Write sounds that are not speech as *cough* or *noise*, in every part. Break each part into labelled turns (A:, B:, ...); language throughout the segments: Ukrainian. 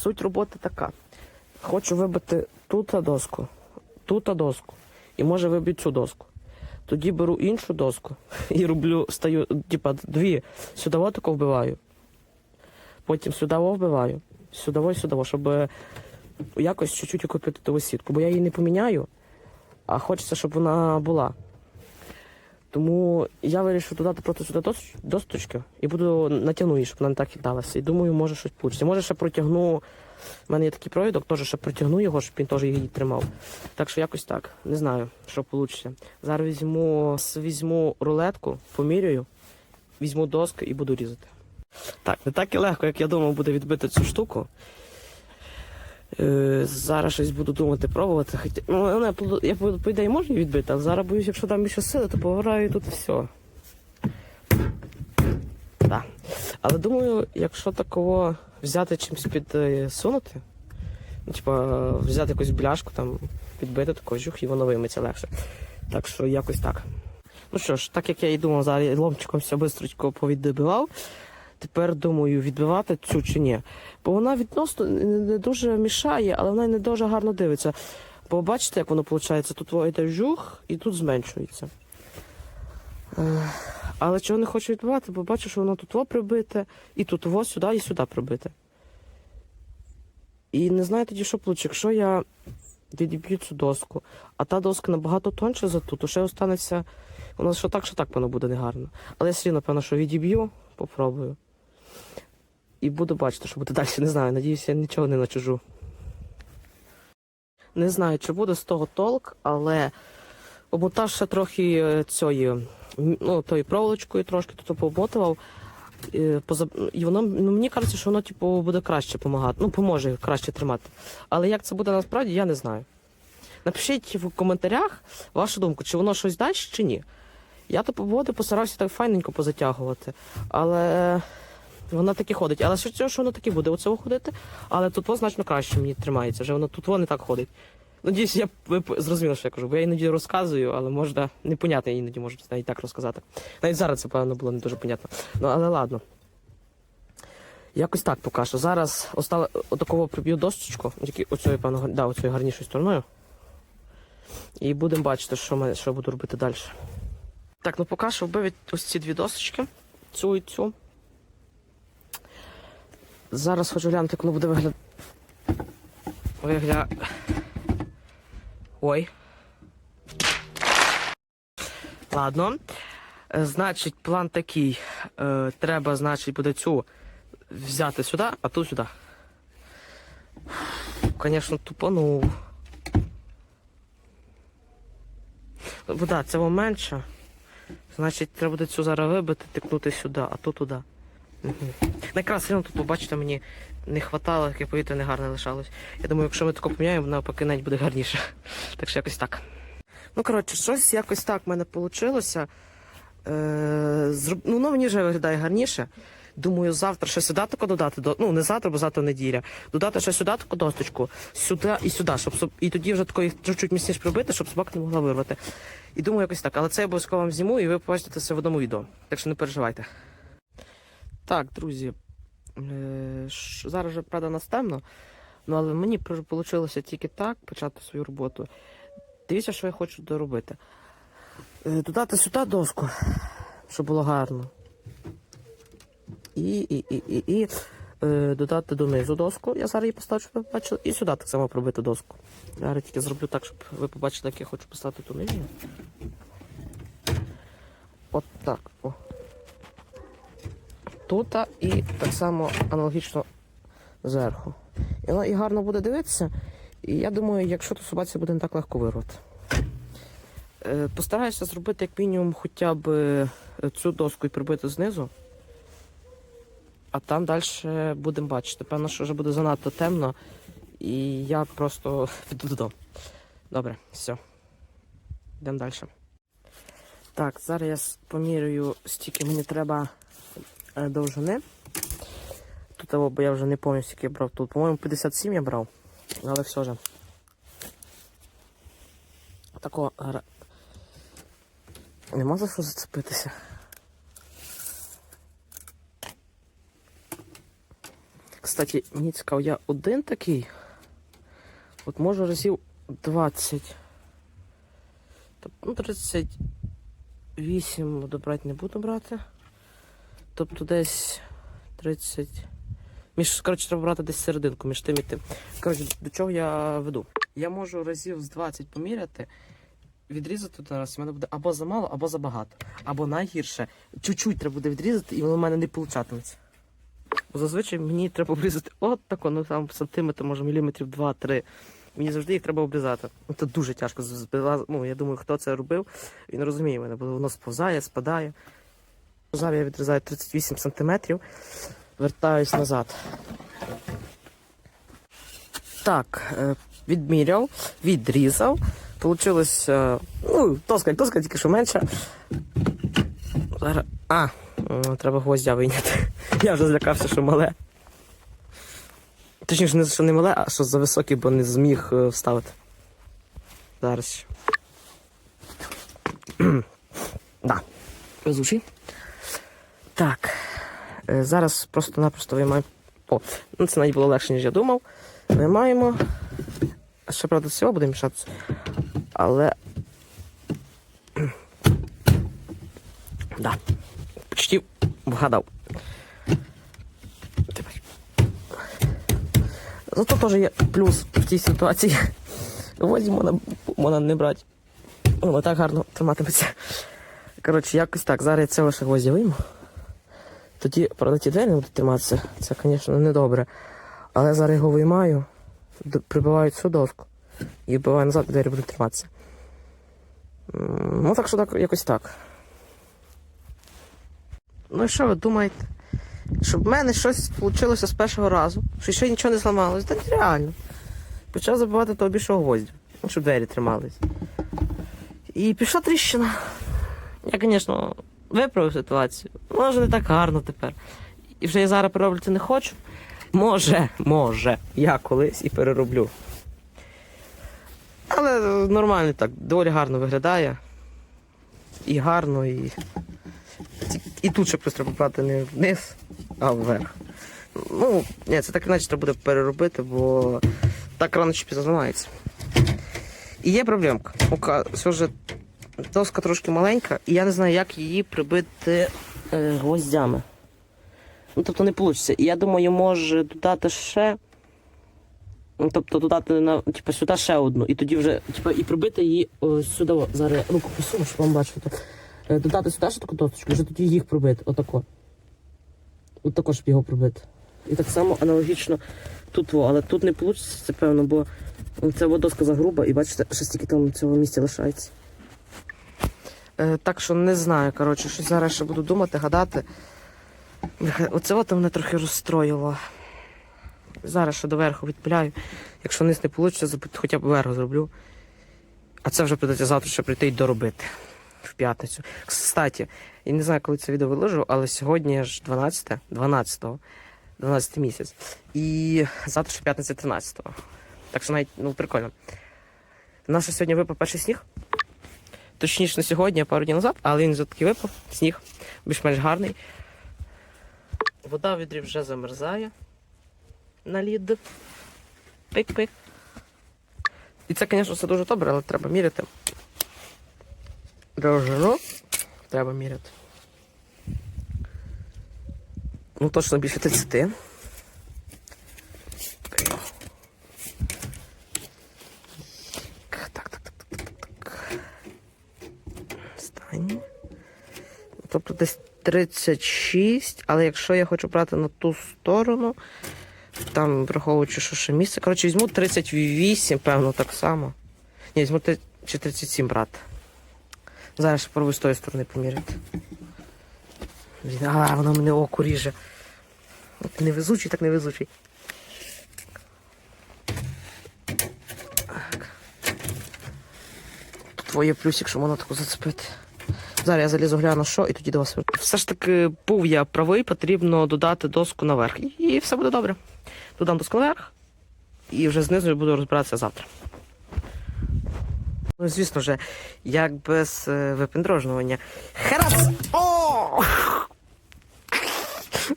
A: суть роботи така. Хочу вибити тут доску, тут доску. І може вибити цю доску. Тоді беру іншу доску *laughs* і роблю, стаю, типа, дві. Сюди тако вбиваю. Потім сюди вбиваю, сюди сюди, щоб е, якось чуть-чуть окупити ту сітку. Бо я її не поміняю, а хочеться, щоб вона була. Тому я вирішив додати просто сюди досточки і буду натягну щоб вона не так кидалася. І думаю, може щось вийде. Може, ще протягну. У мене є такий провідок, теж ще протягну його, щоб він теж її тримав. Так що якось так. Не знаю, що вийде. Зараз візьму, візьму рулетку, поміряю, візьму доску і буду різати. Так, не так і легко, як я думав, буде відбити цю штуку. Е, зараз щось буду думати, пробувати. Хоча, ну, по- я по ідеї можу відбити, але зараз боюсь, якщо дам більше сили, то пограю тут все. Так. Але думаю, якщо такого взяти чимось підсунути, ну, типа взяти якусь бляшку, там, підбити такого жух, і воно вийметься легше. Так що якось так. Ну що ж, так як я і думав, зараз ломчиком все швидко повідбивав. Тепер думаю, відбивати цю чи ні. Бо вона відносно не дуже мішає, але вона не дуже гарно дивиться. Бо бачите, як воно виходить? Тут йде жух і тут зменшується. Е, Але чого не хочу відбивати, бо бачу, що воно тут во прибите, і тут во сюди, і сюди прибите. І не знаю тоді, що вийде. Якщо я відіб'ю цю доску, а та доска набагато тонша за ту, то ще останеться. Воно що так, що так воно буде негарно. Але я все рівно, напевно, що відіб'ю, попробую. І буду бачити, що буде далі. Не знаю, надіюся, я нічого не начужу. Не знаю, чи буде з того толк, але обмотав ще трохи е, цієї, ну, тої проволочкою трошки тут пообмотував. е, поза- І воно, ну, мені кажеться, що воно типу, буде краще допомагати. Ну, поможе краще тримати. Але як це буде насправді, я не знаю. Напишіть в коментарях вашу думку, чи воно щось дасть, чи ні. Я то поводи постарався так файненько позатягувати, але вона таки ходить. Але що, що воно таки буде оце ходити, але тут значно краще мені тримається, вже воно тут воно не так ходить. Надіюсь, я зрозуміли, що я кажу, бо я іноді розказую, але можна непонятно, я іноді можу навіть так розказати. Навіть зараз це, певно, було не дуже понятно. Ну, але ладно. Якось так поки що. Зараз остала отакого приб'ю дощечку, тільки оцею, певно, да, оцею гарнішою стороною. І будемо бачити, що, ми, що буду робити далі. Так, ну поки що вбив ось ці дві досочки, цю і цю. Зараз хочу глянути, як воно буде виглядати. Вигля... Ой. Ладно. Е, Значить, план такий. Е, треба, значить, буде цю взяти сюди, а ту сюди. Звісно, тупанув. Вода, це менше. Значить, треба буде цю зараз вибити, тикнути сюди, а то туди. Якраз все тут, побачите, мені не хватало, таке повітря не гарне лишалось. Я думаю, якщо ми тако поміняємо, навпаки навіть буде гарніше. Так що якось так. Ну, коротше, щось якось так в мене вийшло. Е, зроб... Ну, воно мені вже виглядає гарніше. Думаю, завтра ще сюди тако додати, ну не завтра, бо завтра неділя. Додати ще сюди таку досточку, сюди і сюди, щоб і тоді вже такої чуть-чуть міцніше пробити, щоб собака не могла вирвати. І думаю, якось так. Але це я обов'язково вам зніму, і ви побачите це в одному відео. Так що не переживайте. Так, друзі. Е, зараз вже правда нас темно, ну але мені вийшло тільки так почати свою роботу. Дивіться, що я хочу доробити. Е, Додати сюди доску, щоб було гарно. І, і, і, і, і е, додати донизу доску. Я зараз її поставлю, щоб ви побачили. І сюди так само пробити доску. Я зараз тільки зроблю так, щоб ви побачили, як я хочу поставити ту нижню. От так. О. Тут і так само аналогічно зверху. І і гарно буде дивитися. І я думаю, якщо то собаці буде не так легко вирвати. Е, Постараюся зробити як мінімум хоча б е, цю доску і прибити знизу. А там далі будемо бачити. Певно, що вже буде занадто темно. І я просто *laughs* піду додому. Добре, все. Йдемо далі. Так, зараз я поміряю, стільки мені треба довжини. Тут, або, бо я вже не пам'ятаю, скільки я брав тут. По-моєму, 57 я брав. Але все ж. Тако. гра- Нема за що зацепитися. Кстати, мені цікаво, я один такий. От можу разів 20. Тобто, ну, 38 буду брати, не буду брати. Тобто десь 30. Між, коротше, треба брати десь серединку між тим і тим. Коротше, до чого я веду? Я можу разів з 20 поміряти, відрізати один раз, і в мене буде або замало, або забагато. Або найгірше, чуть-чуть треба буде відрізати, і воно в мене не получатиметься. Зазвичай мені треба обрізати от тако, ну там сантиметр, може міліметрів 2-3. Мені завжди їх треба обрізати. Це дуже тяжко. Ну, я думаю, хто це робив, він розуміє мене, бо воно сповзає, спадає. Зараз я відрізаю 38 сантиметрів, вертаюсь назад. Так, е, відміряв, відрізав. Получилось, ну, тоска, тоска, тільки що менше. Зараз. А, треба гвоздя вийняти. *laughs* Я вже злякався, що мале. Точніше, не що не мале, а що за високий, бо не зміг е, вставити. Зараз. *clears throat* да. Везучий. Так. Е, Зараз просто-напросто виймаємо. О, ну це навіть було легше, ніж я думав. Виймаємо. Ще, правда, всього буде мішатися. Але. да. Почти вгадав. Тепер. Зато теж є плюс в цій ситуації. Возі можна, можна не брати. Воно так гарно триматиметься. Коротше, якось так. Зараз я це лише гвозді вийму. Тоді, правда, ті двері не будуть триматися. Це, звісно, не добре. Але зараз його виймаю, прибиваю цю доску і вбиваю назад, і двері будуть триматися. Ну, так що так, якось так. Ну і що ви думаєте? Щоб в мене щось вийшло з першого разу, що ще нічого не зламалось, та нереально. Почав забивати того більшого гвоздя, ну, щоб двері тримались. І пішла тріщина. Я, звісно, виправив ситуацію. Може, не так гарно тепер. І вже я зараз перероблювати не хочу. Може, може, я колись і перероблю. Але нормально так, доволі гарно виглядає. І гарно, і. І тут ще просто брати не вниз, а вверх. Ну, ні, це так іначе треба буде переробити, бо так рано чи пізно зламається. І є проблемка. Все ж доска трошки маленька, і я не знаю, як її прибити гвоздями. Ну, тобто не вийде. Я думаю, може додати ще. Ну, Тобто додати на, типу, сюди ще одну, і тоді вже типу, і прибити її ось сюди. о, Зараз руку посуну, щоб вам бачити. Е, Додати сюди ще таку досточку, вже тоді їх пробити. Отако. От також щоб його пробити. І так само аналогічно тут, але тут не вийде, це певно, бо ця во доска загруба, і бачите, ще стільки там цього місця лишається. Е, так що не знаю, коротше, що зараз ще буду думати, гадати. Оце от мене трохи розстроїло. Зараз ще доверху відпиляю. Якщо низ не вийде, хоча б верх зроблю. А це вже придеться завтра ще прийти і доробити в п'ятницю. Кстати, я не знаю, коли це відео виложу, але сьогодні ж 12, 12, 12 місяць. І завтра ще п'ятниця 13. Так що навіть ну, прикольно. У нас ще сьогодні випав перший сніг. Точніше, не сьогодні, а пару днів назад, але він все-таки випав, сніг, більш-менш гарний. Вода в відрі вже замерзає на лід. Пик-пик. І це, звісно, все дуже добре, але треба міряти. Довжину треба міряти. Ну, точно більше 30. Так, так, так, так, так, так. Стань. Тобто десь 36, але якщо я хочу брати на ту сторону, там враховуючи, що ще місце. Коротше, візьму 38, певно, так само. Ні, візьму чи 37 брати. Зараз ще пробую з тої сторони поміряти. А, воно мене око ріже. Невезучий, так невезучий. Так. Твоє плюсик, що можна таку зацепити. Зараз я залізу гляну, що, і тоді до вас. Все ж таки, був я правий, потрібно додати доску наверх. І- все буде добре. Додам доску наверх, і вже знизу я буду розбиратися завтра. Ну, звісно ж, як без е, випендрожнування. Херас! О! *laughs*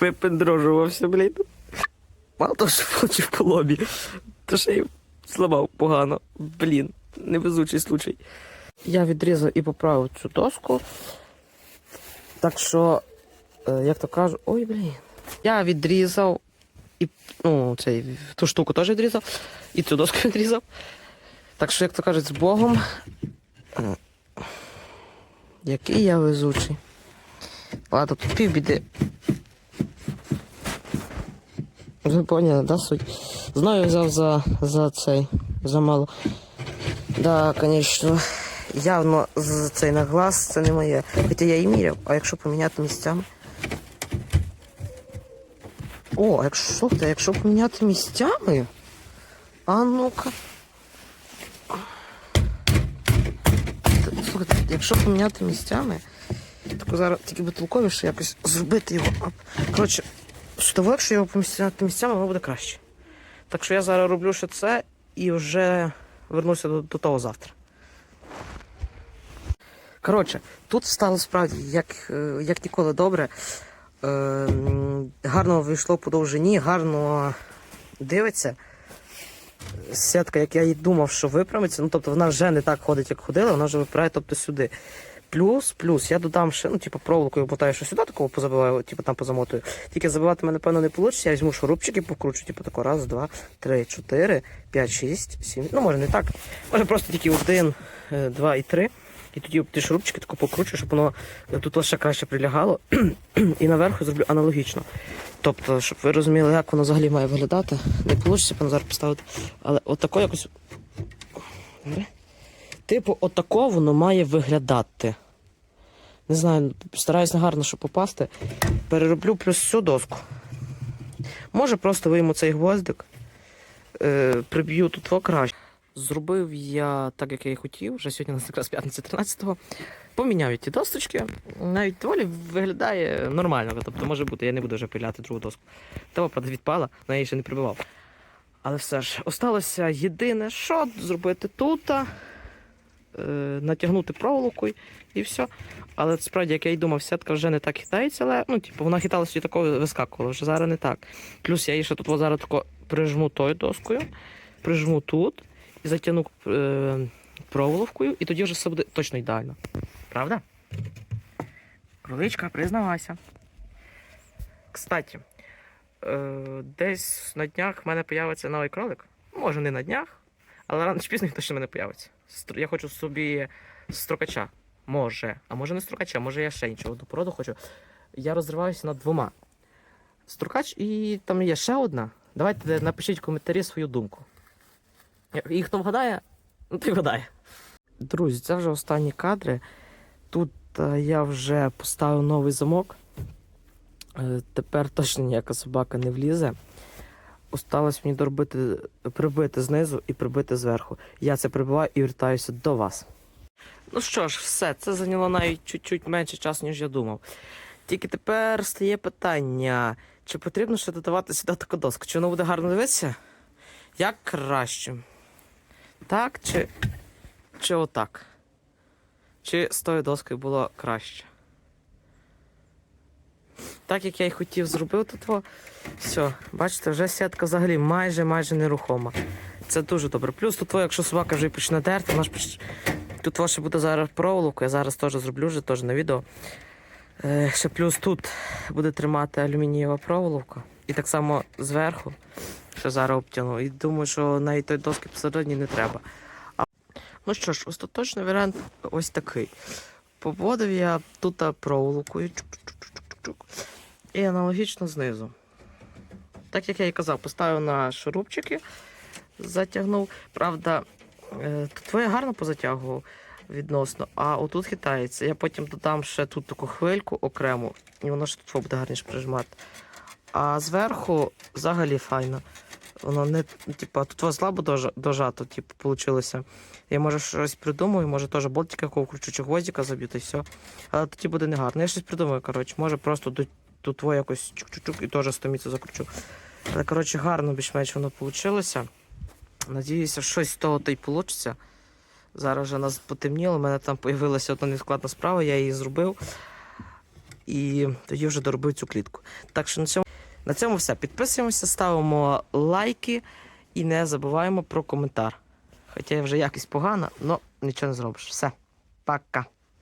A: Випендрожувався, блін. Мало того, що получив по лобі, то ще й зламав погано. Блін, невезучий случай. Я відрізав і поправив цю доску. Так що, е, як то кажу, ой, блін. Я відрізав і ну, цей, ту штуку теж відрізав, і цю доску *laughs* відрізав. Так що, як то кажуть, з Богом. Е, Який я везучий. Ладно, тут півбіди. Ви поняли, да, суть? Знаю, взяв за, за цей, за мало. Да, звісно. Явно з цей на глаз це не моє. Хоча я і міряв, а якщо поміняти місцями. О, якщо слухайте, якщо поміняти місцями. А ну-ка. Слухайте, якщо поміняти місцями, так зараз тільки бутилковіше якось зробити його. Коротше, того, якщо його поміняти місцями, воно буде краще. Так що я зараз роблю ще це і вже вернуся до, до того завтра. Коротше, тут стало справді як, е, як ніколи добре. Е, гарно вийшло по довжині, гарно дивиться. Сітка, як я і думав, що виправиться, ну тобто вона вже не так ходить, як ходила, вона вже випирає тобто сюди. Плюс, плюс, я додам ще, ну, типу, проволокою мотаю, що сюди такого позабиваю, типу там позамотую. Тільки забивати мене, напевно, не вийде. Я візьму шурупчики, покручу, типу тако, раз, два, три, чотири, п'ять, шість, сім. Ну, може не так. Може просто тільки один, е, два і три. І тоді ті шурупчики тако покручу, щоб воно е, тут ще краще прилягало. *clears throat* і наверху зроблю аналогічно. Тобто, щоб ви розуміли, як воно взагалі має виглядати. Не вийде пан поставити. Але отако якось. Типу, отако воно має виглядати. Не знаю, стараюсь негарно, щоб попасти. Перероблю плюс всю доску. Може, просто вийму цей гвоздик, е, приб'ю тут краще. Зробив я так, як я і хотів. Вже сьогодні у нас якраз п'ятниця 13-го. Поміняв ті досточки. Навіть доволі виглядає нормально. Тобто може бути, я не буду вже пиляти другу доску. Того, правда, відпала, на її ще не прибивав. Але все ж, осталося єдине, що зробити тут, е, натягнути проволокою і все. Але справді, як я й думав, сітка вже не так хитається, але ну, типу, вона хиталася і такою вискакувала, вже зараз не так. Плюс я її ще тут зараз тако прижму тою доскою, прижму тут і затягну е, проволокою, і тоді вже все буде точно ідеально. Правда? Кроличка, признавайся. Кстати, е, десь на днях в мене появиться новий кролик. Може, не на днях, але рано чи пізно точно в мене появиться. Я хочу собі строкача. Може. А може не строкача, може я ще іншого до породу хочу. Я розриваюся над двома. Строкач і там є ще одна. Давайте напишіть в коментарі свою думку. І хто вгадає, ну той вгадає. Друзі, це вже останні кадри. Тут е, я вже поставив новий замок. Е, Тепер точно ніяка собака не влізе. Осталось мені доробити, прибити знизу і прибити зверху. Я це прибиваю і вертаюся до вас. Ну що ж, все, це зайняло навіть чуть-чуть менше часу, ніж я думав. Тільки тепер стає питання, чи потрібно ще додавати сюди таку доску? Чи воно буде гарно дивитися? Як краще? Так чи, чи отак? Чи з тою доскою було краще? Так як я й хотів зробив тут. Все, бачите, вже сітка взагалі майже майже нерухома. Це дуже добре. Плюс тут, якщо собака вже почне дерти, вона ж поч- тут ваше буде зараз проволоку, я зараз теж зроблю вже теж на відео. Е, ще плюс тут буде тримати алюмінієва проволока. І так само зверху, що зараз обтягну. І думаю, що навіть той доски посередині не треба. А... Ну що ж, остаточний варіант ось такий. Поводив я тут проволокою. І аналогічно знизу. Так як я і казав, поставив на шурупчики, затягнув. Правда, е, тут твоє гарно позатягував відносно, а отут хитається. Я потім додам ще тут таку хвильку окрему, і воно ще тут буде гарніше прижимати. А зверху взагалі файно. Воно не, типа, тут вас слабо дожа- дожато, типу, получилося. Я може щось придумаю, може теж болтика якого вкручу, чи гвоздика заб'ю, та й все. Але тоді буде негарно. Я щось придумаю, коротше. Може просто до, до твоє якось чук-чук і теж стоміться закручу. Але, коротше, гарно більш-менш воно вийшло. Надіюся, щось з того та й вийде. Зараз вже нас потемніло, у мене там з'явилася одна нескладна справа, я її зробив. І тоді вже доробив цю клітку. Так що на цьому На цьому все. Підписуємося, ставимо лайки і не забуваємо про коментар. Хоча я вже якось погана, але нічого не зробиш. Все. Пока.